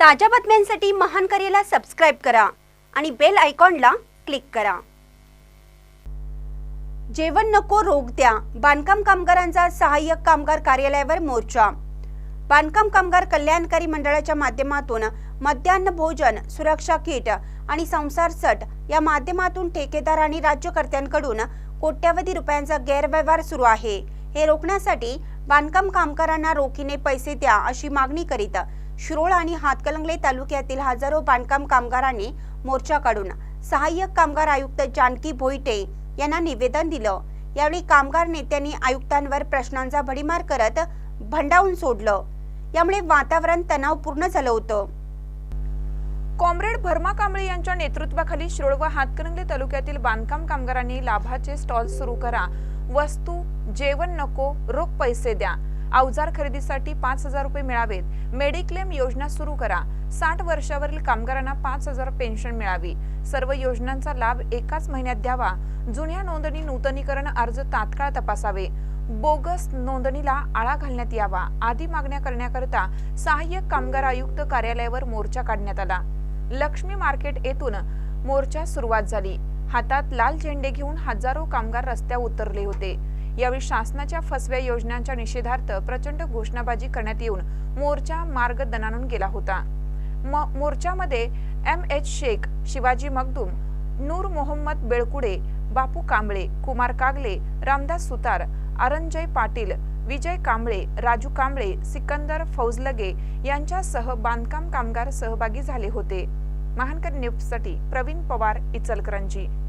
ताज्या बातम्यांसाठी महान करेला सबस्क्राईब करा आणि बेल आयकॉनला क्लिक करा. जेवण नको रोग द्या. बांधकाम कामगारांचा सहाय्यक कामगार कार्यालयावर मोर्चा. बांधकाम कामगार कल्याणकारी मंडळाच्या माध्यमातून मध्यान्ह भोजन सुरक्षा किट आणि संसार सट या माध्यमातून ठेकेदार आणि राज्यकर्त्यांकडून कोट्यावधी रुपयांचा गैरव्यवहार सुरू आहे. हे रोखण्यासाठी बांधकाम कामगारांना रोखीने पैसे द्या अशी मागणी करीत शिरोळ आणि हातकलंगले तालुक्यातील हजारो बांधकाम कामगारांनी मोर्चा काढून सहाय्यक कामगार आयुक्त जानकी भोईटे यांना निवेदन दिलं. यावेळी कामगार नेत्यांनी आयुक्तांवर प्रश्नांचा भडीमार करत भंडावून सोडलं. यामुळे वातावरण तणावपूर्ण झालं होतं. कॉम्रेड भरमा कांबळे यांच्या नेतृत्वाखाली शिरोळ व हातकणंगले तालुक्यातील बांधकाम कामगारांनी लाभाचे स्टॉल सुरू करा. वस्तू जेवण नको रोख पैसे द्या. अवजार खरेदीसाठी पाच हजार रुपये मिळावेत. मेडिक्लेम योजना सुरू करा. साठ वर्षावरील कामगारांना पाच हजार पेन्शन मिळावी. सर्व योजनांचा लाभ एकाच महिन्यात द्यावा. जुन्या नोंदणी नूतनीकरण अर्ज तात्काळ तपासावे. बोगस नोंदणीला आळा घालण्यात यावा. आदी मागण्या करण्याकरता सहाय्यक कामगार आयुक्त कार्यालयावर मोर्चा काढण्यात आला. लक्ष्मी मार्केट येथून मोर्चा सुरुवात झाली. हातात लाल झेंडे घेऊन हजारो कामगार रस्त्यावर उतरले होते. यावेळी शासनाच्या फसव्या योजनांच्या निषेधार्थ प्रचंड घोषणाबाजी करण्यात येऊन मोर्चा मार्गदनाणून गेला होता. म- मोर्चामध्ये एम एच शेख शिवाजी मगदूम नूर मोहम्मद बेळकुडे बापू कांबळे कुमार कागले रामदास सुतार अरंजय पाटील विजय कांबळे राजू कांबळे सिकंदर फौजलगे यांच्यासह बांधकाम कामगार सहभागी झाले होते. महानकर न्यूजसाठी प्रवीण पवार इचलकरंजी.